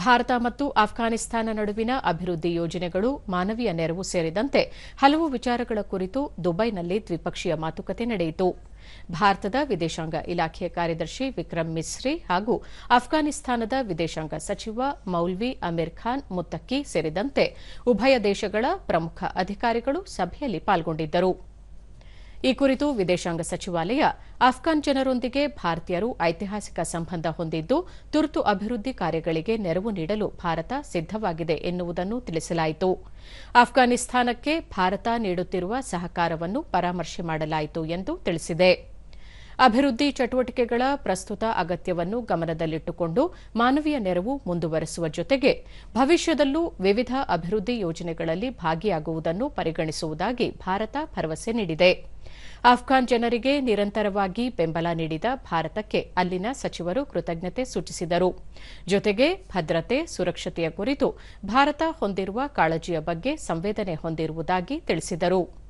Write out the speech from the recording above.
ಭಾರತ ಮತ್ತು ಆಫ್ಘಾನಿಸ್ತಾನ ನಡುವಿನ ಅಭಿವೃದ್ಧಿ ಯೋಜನೆಗಳು ಮಾನವೀಯ ನೆರವು ಸೇರಿದಂತೆ ಹಲವು ವಿಚಾರಗಳ ಕುರಿತು ದುಬೈನಲ್ಲಿ ದ್ವಿಪಕ್ಷೀಯ ಮಾತುಕತೆ ನಡೆಯಿತು. ಭಾರತದ ವಿದೇಶಾಂಗ ಇಲಾಖೆಯ ಕಾರ್ಯದರ್ಶಿ ವಿಕ್ರಮ್ ಮಿಸ್ರಿ ಹಾಗೂ ಆಫ್ಘಾನಿಸ್ತಾನದ ವಿದೇಶಾಂಗ ಸಚಿವ ಮೌಲ್ವಿ ಅಮೀರ್ ಖಾನ್ ಮುತ್ತಕ್ಕಿ ಸೇರಿದಂತೆ ಉಭಯ ದೇಶಗಳ ಪ್ರಮುಖ ಅಧಿಕಾರಿಗಳು ಸಭೆಯಲ್ಲಿ ಪಾಲ್ಗೊಂಡಿದ್ದರು. ಈ ಕುರಿತು ವಿದೇಶಾಂಗ ಸಚಿವಾಲಯ ಅಫ್ಘಾನ್ ಜನರೊಂದಿಗೆ ಭಾರತೀಯರು ಐತಿಹಾಸಿಕ ಸಂಬಂಧ ಹೊಂದಿದ್ದು, ತುರ್ತು ಅಭಿವೃದ್ಧಿ ಕಾರ್ಯಗಳಿಗೆ ನೆರವು ನೀಡಲು ಭಾರತ ಸಿದ್ದವಾಗಿದೆ ಎನ್ನುವುದನ್ನು ತಿಳಿಸಲಾಯಿತು. ಅಫ್ಘಾನಿಸ್ತಾನಕ್ಕೆ ಭಾರತ ನೀಡುತ್ತಿರುವ ಸಹಕಾರವನ್ನು ಪರಾಮರ್ಶೆ ಮಾಡಲಾಯಿತು ಎಂದು ತಿಳಿಸಿದೆ. ಅಭಿವೃದ್ಧಿ ಚಟುವಟಿಕೆಗಳ ಪ್ರಸ್ತುತ ಅಗತ್ಯವನ್ನು ಗಮನದಲ್ಲಿಟ್ಟುಕೊಂಡು ಮಾನವೀಯ ನೆರವು ಮುಂದುವರೆಸುವ ಜೊತೆಗೆ ಭವಿಷ್ಯದಲ್ಲೂ ವಿವಿಧ ಅಭಿವೃದ್ಧಿ ಯೋಜನೆಗಳಲ್ಲಿ ಭಾಗಿಯಾಗುವುದನ್ನು ಪರಿಗಣಿಸುವುದಾಗಿ ಭಾರತ ಭರವಸೆ ನೀಡಿದೆ. ಅಫ್ಘಾನ್ ಜನರಿಗೆ ನಿರಂತರವಾಗಿ ಬೆಂಬಲ ನೀಡಿದ ಭಾರತಕ್ಕೆ ಅಲ್ಲಿನ ಸಚಿವರು ಕೃತಜ್ಞತೆ ಸೂಚಿಸಿದರು. ಜೊತೆಗೆ ಭದ್ರತೆ, ಸುರಕ್ಷತೆಯ ಕುರಿತು ಭಾರತ ಹೊಂದಿರುವ ಕಾಳಜಿಯ ಬಗ್ಗೆ ಸಂವೇದನೆ ಹೊಂದಿರುವುದಾಗಿ ತಿಳಿಸಿದರು.